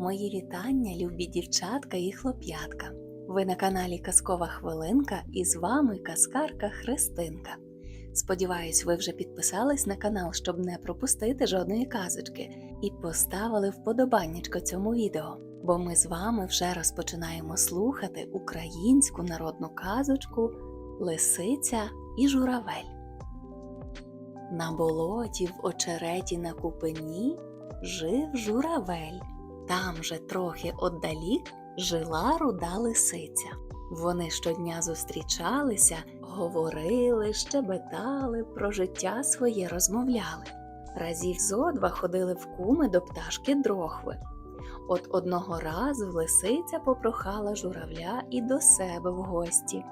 Мої вітання, любі дівчатка і хлоп'ятка. Ви на каналі Казкова Хвилинка і з вами казкарка Христинка. Сподіваюсь, ви вже підписались на канал, щоб не пропустити жодної казочки, і поставили вподобаннячко цьому відео, бо ми з вами вже розпочинаємо слухати українську народну казочку Лисиця і журавель. На болоті в очереті на купині жив журавель. Там же трохи отдалік жила руда лисиця. Вони щодня зустрічалися, говорили, щебетали, про життя своє розмовляли. Разів зо два ходили в куми до пташки дрохви. От одного разу лисиця попрохала журавля і до себе в гості.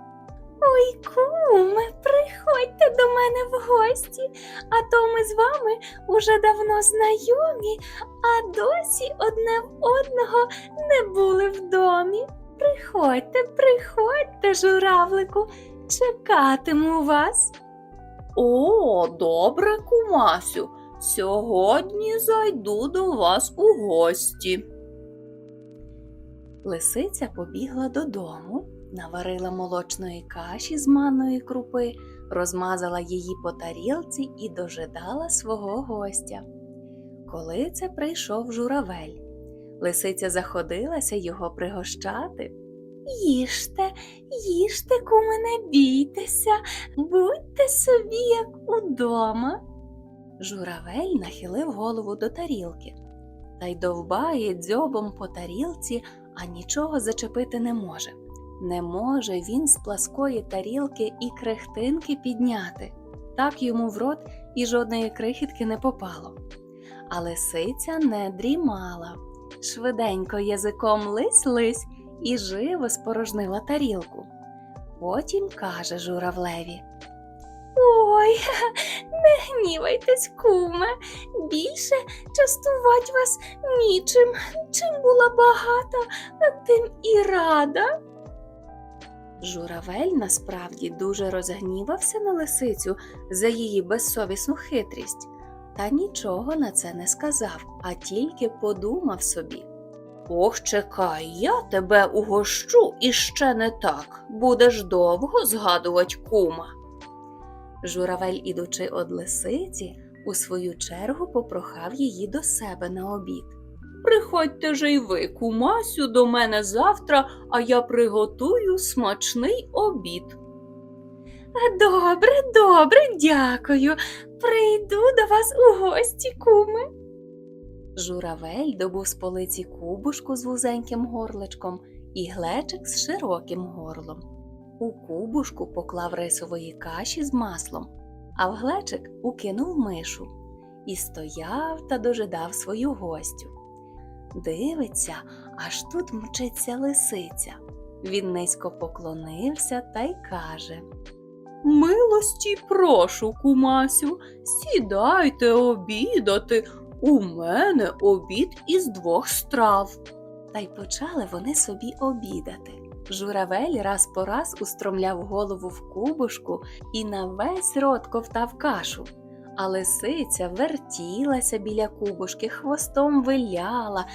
Ой, куме, приходьте до мене в гості, а то ми з вами уже давно знайомі, а досі одне в одного не були в домі. Приходьте, приходьте, журавлику, чекатиму вас. О, добре, кумасю. Сьогодні зайду до вас у гості. Лисиця побігла додому, наварила молочної каші з манної крупи, розмазала її по тарілці і дожидала свого гостя. Коли це прийшов журавель, лисиця заходилася його пригощати. Їжте, їжте, куме, не бійтеся, будьте собі, як удома. Журавель нахилив голову до тарілки та й довбає дзьобом по тарілці, а нічого зачепити не може. Не може він з пласкої тарілки і крихтинки підняти. Так йому в рот і жодної крихітки не попало. А лисиця не дрімала. Швиденько язиком лись-лись і живо спорожнила тарілку. Потім каже журавлеві Ой, не гнівайтесь, куме, більше частувати вас нічим. Чим була багата, тим і рада. Журавель насправді дуже розгнівався на лисицю за її безсовісну хитрість, та нічого на це не сказав, а тільки подумав собі. Ох, чекай, я тебе угощу і ще не так. Будеш довго згадувати кума. Журавель, ідучи од лисиці, у свою чергу попрохав її до себе на обід. Приходьте же й ви, кумасю, до мене завтра, а я приготую смачний обід. Добре, добре, дякую. Прийду до вас у гості, куме. Журавель добув з полиці кубушку з вузеньким горличком і глечик з широким горлом. У кубушку поклав рисової каші з маслом, а в глечик укинув мишу і стояв та дожидав свою гостю. Дивиться, аж тут мчиться лисиця. Він низько поклонився та й каже Милості прошу, кумасю, сідайте обідати. У мене обід із двох страв. Та й почали вони собі обідати. Журавель раз по раз устромляв голову в кубушку і на весь рот ковтав кашу. А лисиця вертілася біля кубушки, хвостом виляла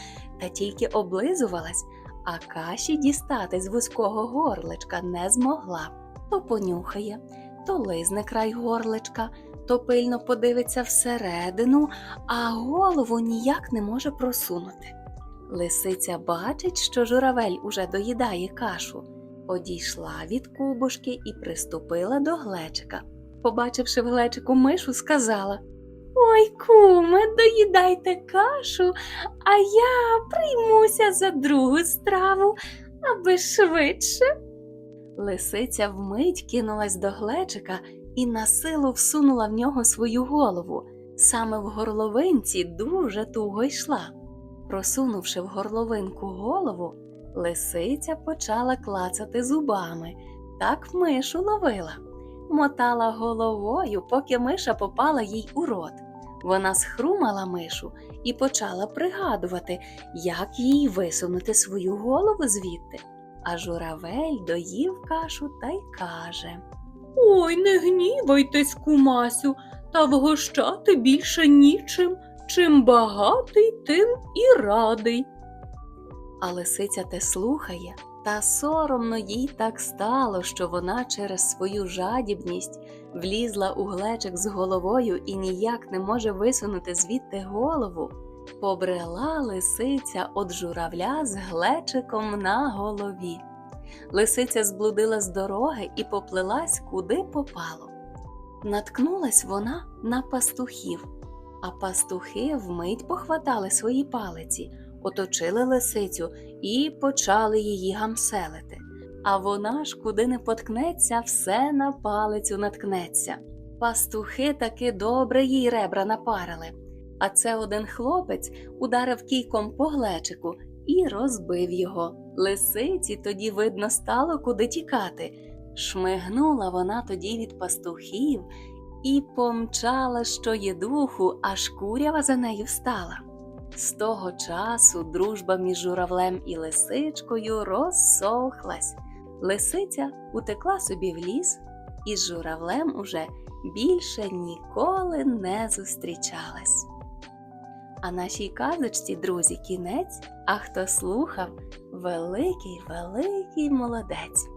та тільки облизувалась, а каші дістати з вузького горличка не змогла. То понюхає, то лизне край горличка, то пильно подивиться всередину, а голову ніяк не може просунути. Лисиця бачить, що журавель уже доїдає кашу, одійшла від кубушки і приступила до глечика. Побачивши в глечику мишу, сказала Ой, куме, доїдайте кашу, а я приймуся за другу страву, аби швидше. Лисиця вмить кинулась до глечика і на силу всунула в нього свою голову. Саме в горловинці дуже туго йшла. Просунувши в горловинку голову, лисиця почала клацати зубами, так мишу ловила. Мотала головою, поки миша попала їй у рот. Вона схрумала мишу і почала пригадувати, як їй висунути свою голову звідти. А журавель доїв кашу та й каже Ой, не гнівайтесь, кумасю, та вгощати більше нічим. Чим багатий, тим і радий. А лисиця те слухає, та соромно їй так стало, що вона через свою жадібність влізла у глечик з головою і ніяк не може висунути звідти голову. Побрела лисиця од журавля з глечиком на голові. Лисиця зблудила з дороги і поплилась куди попало. Наткнулась вона на пастухів, а пастухи вмить похватали свої палиці, оточили лисицю і почали її гамселити. А вона ж куди не поткнеться, все на палицю наткнеться. Пастухи таки добре їй ребра напарили. А це один хлопець ударив кійком по глечику і розбив його. Лисиці тоді видно стало, куди тікати. Шмигнула вона тоді від пастухів і помчала, що є духу, аж курява за нею встала. З того часу дружба між журавлем і лисичкою розсохлась. Лисиця утекла собі в ліс і з журавлем уже більше ніколи не зустрічалась. А нашій казочці, друзі, кінець, а хто слухав, великий, великий молодець.